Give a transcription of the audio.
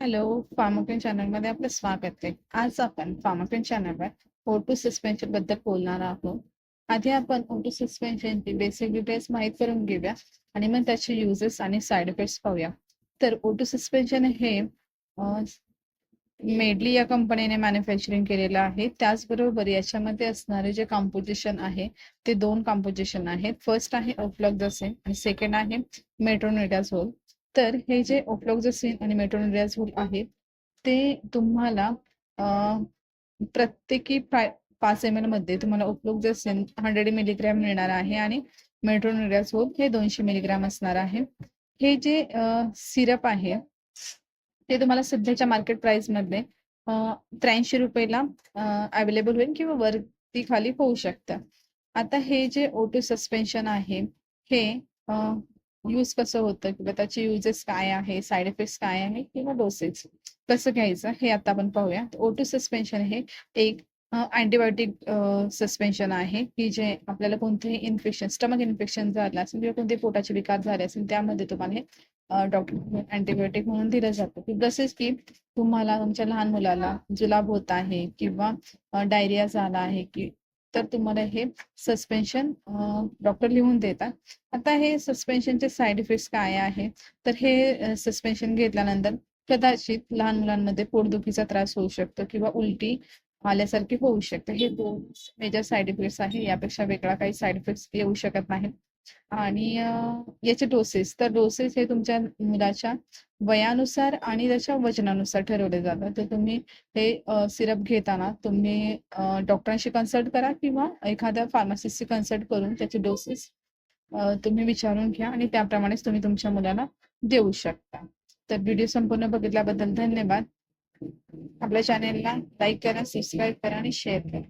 Hello फार्माकिन चॅनलमध्ये आपलं स्वागत आहे. आज आपण फार्माकिन चॅनलवर ओटू सस्पेन्शनबद्दल बोलणार आहोत. आधी आपण ओटू सस्पेन्शनची बेसिक डिटेल्स माहीत करून घेऊया आणि मग त्याचे युजेस आणि साईड इफेक्ट्स पाहूया. तर ओटू सस्पेन्शन हे मेडली या कंपनीने मॅन्युफॅक्चरिंग केलेलं आहे. त्याचबरोबर याच्यामध्ये असणारे जे कॉम्पोजिशन आहे ते दोन कॉम्पोजिशन आहेत. फर्स्ट आहे ओफ्लॉक्झसिन आणि सेकंड आहे मेट्रोनिडाझोल तर हे जे ओफ्लॉक्झोसिन आणि मेट्रोनिडाझोल आहेत ते तुम्हाला प्रत्येकी पाच एम एलमध्ये तुम्हाला ओफ्लॉक्झोसिन हंड्रेड मिलीग्रॅम मिळणार आहे आणि मेट्रोनिडाझोल हे दोनशे मिलीग्रॅम असणार आहे. हे जे सिरप आहे ते तुम्हाला सध्याच्या मार्केट प्राइसमध्ये त्र्याऐंशी रुपयेला अवेलेबल होईल किंवा वरती खाली होऊ शकतं. आता हे जे ओटू सस्पेन्शन आहे हे यूज कसं होतं किंवा त्याचे युजेस काय आहे साईड इफेक्ट्स काय आहे किंवा डोसेस कसं घ्यायचं? हे आता आपण पाहूया. ओटो सस्पेन्शन हे एक अँटीबायोटिक सस्पेन्शन आहे की जे आपल्याला कोणतेही इन्फेक्शन स्टमक इन्फेक्शन झालं असेल किंवा कोणते पोटाचे विकार झाले असेल त्यामध्ये तुम्हाला हे डॉक्टर अँटीबायोटिक म्हणून दिलं जातं. की जसेच की तुम्हाला तुमच्या लहान मुलाला जुलाब होत आहे किंवा डायरिया झाला आहे की तर तुम्हाला हे सस्पेन्शन डॉक्टर लिहून देतात. आता हे सस्पेन्शनचे साईड इफेक्ट्स काय आहे तर हे सस्पेन्शन घेतल्यानंतर कदाचित लहान मुलांमध्ये पोटदुखीचा त्रास होऊ शकतो किंवा उलटी आल्यासारखी होऊ शकते. हे दोन मेजर साईड इफेक्ट्स आहे. यापेक्षा वेगळा काही साईड इफेक्ट्स येऊ शकत नाही आणि याचे डोसेस तर डोसेस हे तुमच्या मुलाच्या वयानुसार आणि त्याच्या वजनानुसार ठरवले जातात. तर तुम्ही हे सिरप घेताना तुम्ही डॉक्टरांशी कन्सल्ट करा किंवा एखाद्या फार्मासिस्टशी कन्सल्ट करून त्याचे डोसेस तुम्ही विचारून घ्या आणि त्याप्रमाणेच तुम्ही तुमच्या मुलाला देऊ शकता. तर व्हिडिओ संपूर्ण बघितल्याबद्दल धन्यवाद. आपल्या चॅनेलला लाईक करा सबस्क्राईब करा आणि शेअर करा.